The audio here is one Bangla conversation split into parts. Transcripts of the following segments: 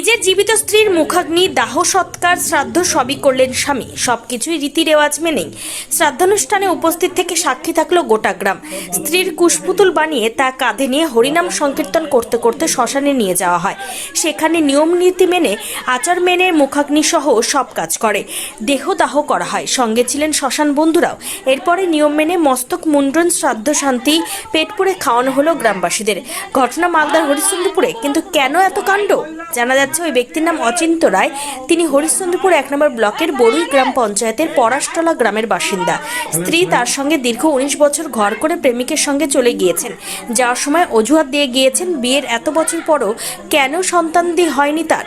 নিজের জীবিত স্ত্রীর মুখাগ্নি, দাহ, সৎকার, শ্রাদ্ধ সবই করলেন স্বামী। সবকিছুই রীতি রেওয়াজ মেনেই শ্রাদ্ধানুষ্ঠানে উপস্থিত থেকে সাক্ষী থাকল গোটা গ্রাম। স্ত্রীর কুশপুতুল বানিয়ে তা কাঁধে নিয়ে হরিনাম সংকীর্তন করতে করতে শ্মশানে নিয়ে যাওয়া হয়। সেখানে নিয়ম নীতি মেনে আচার মেনে মুখাগ্নি সহ সব কাজ করে। দেহ দাহ করা হয়। সঙ্গে ছিলেন শ্মশান বন্ধুরাও। এরপরে নিয়ম মেনে মস্তক, মুন্ডন, শ্রাদ্ধ, শান্তি, পেট পুড়ে খাওয়ানো হলো গ্রামবাসীদের। ঘটনা মালদার হরিশ্চন্দ্রপুরে। কিন্তু কেন এত কাণ্ড? জানা যাচ্ছে ওই ব্যক্তির নাম অচিন্ত রায়। তিনি হরিশ্চন্দ্রপুর এক নম্বর ব্লকের বরুই গ্রাম পঞ্চায়েতের পরাশতলা গ্রামের বাসিন্দা। স্ত্রী তার সঙ্গে দীর্ঘ উনিশ বছর ঘর করে প্রেমিকের সঙ্গে চলে গিয়েছেন। যাওয়ার সময় অজুহাত দিয়ে গিয়েছেন। বিয়ের এত বছর পরও কেন সন্তানদি হয়নি তার?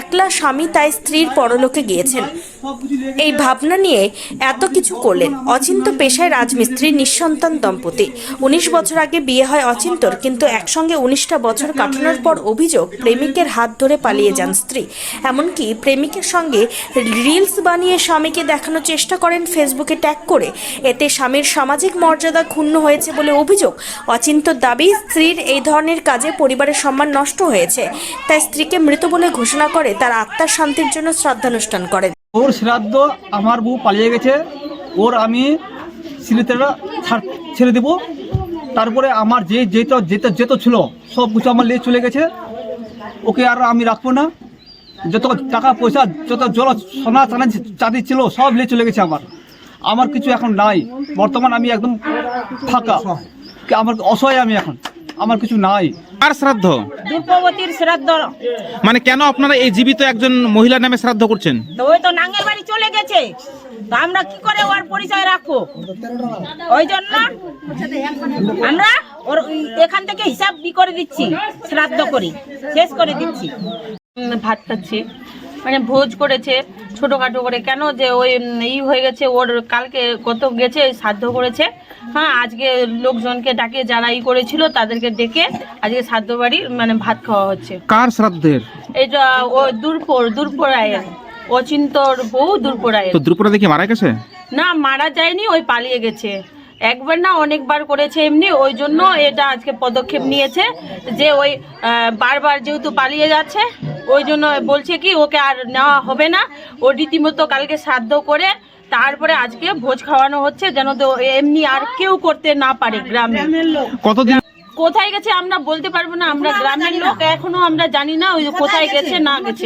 একলা স্বামী তাই স্ত্রীর পরলোকে গিয়েছেন। এই ভাবনা নিয়ে এত কিছু করলেন। অচিন্ত পেশায় রাজমিস্ত্রি, নিঃসন্তান দম্পতি। উনিশ বছর আগে বিয়ে হয় অচিন্তর, কিন্তু একসঙ্গে উনিশটা বছর কাটানোর পর অভিযোগ, প্রেমিকের হাত ধরে পালিয়ে যান স্ত্রী। এমনকি প্রেমিকের সঙ্গে রিলস বানিয়ে স্বামীকে দেখানোর চেষ্টা করেন ফেসবুকে ট্যাগ করে। এতে স্বামীর সামাজিক মর্যাদা ক্ষুণ্ণ হয়েছে বলে অভিযোগ। অচিন্তর দাবি, স্ত্রীর এই ধরনের কাজে পরিবারের সম্মান নষ্ট হয়েছে। তাই স্ত্রীকে মৃত বলে ঘোষণা করে তার আত্মার শান্তির জন্য শ্রাদ্ধানুষ্ঠান করেন ওর শ্রাদ্ধ আমার বউ পালিয়ে গেছে। ওর আমি ছেড়ে দেবো। তারপরে আমার যে যেটা যেটা যেত ছিল, সব কিছু আমার নিয়ে চলে গেছে। ওকে আর আমি রাখব না। যত টাকা পয়সা, যত জল, সোনা, চাঁদি ছিল, সব নিয়ে চলে গেছে আমার। আমার কিছু এখন নাই। বর্তমান আমি একদম ফাঁকা। আমার অসহায় আমি এখন। আমার কিছু নাই। আর শ্রাদ্ধ? দ্রৌপদীর শ্রাদ্ধ। মানে কেন আপনারা এই জীবিত একজন মহিলার নামে শ্রাদ্ধ করছেন? তো ওই তো নাঙ্গের বাড়ি চলে গেছে। তো আমরা কি করে ওর পরিচয় রাখব? ওই জন্য আমরা ওর এখান থেকে হিসাব বি করে দিচ্ছি শ্রাদ্ধ করি শেষ করে দিচ্ছি। ভাত খাচ্ছি। মানে ভোজ করেছে ছোটখাটো করে। কেন যে ওই ই হয়ে গেছে ওর কালকে কত গেছে শ্রাদ্ধ করেছে। হ্যাঁ আজকে লোকজনকে ডাকে যারা ই করেছিল তাদেরকে ডেকে আজকে শ্রাদ্ধ বাড়ি মানে ভাত খাওয়া হচ্ছে। কার শ্রাদ্ধের? এটা ও দূরপুর দূরপুর আয়ের। অচিন্তর বউ দূরপুর আয়ের। তো দ্রুপদা দেখি মারা গেছে? না মারা যায়নি ওই পালিয়ে গেছে। একবার না অনেকবার করেছে এমনি ওই জন্য এটা আজকে পদক্ষেপ নিয়েছে যে ওই আহ, বারবার যেহেতু পালিয়ে যাচ্ছে ওই জন্য বলছে কি ওকে আর নেওয়া হবে না। ও রীতিমতো কালকে শ্রাদ্ধ করে তারপরে আজকে ভোজ খাওয়ানো হচ্ছে যেন তো এমনি আর কেউ করতে না পারে গ্রামে। কতদিন? কোথায় গেছে আমরা বলতে পারব না আমরা গ্রামের লোক এখনও আমরা জানি না ওই কোথায় গেছে না গেছে।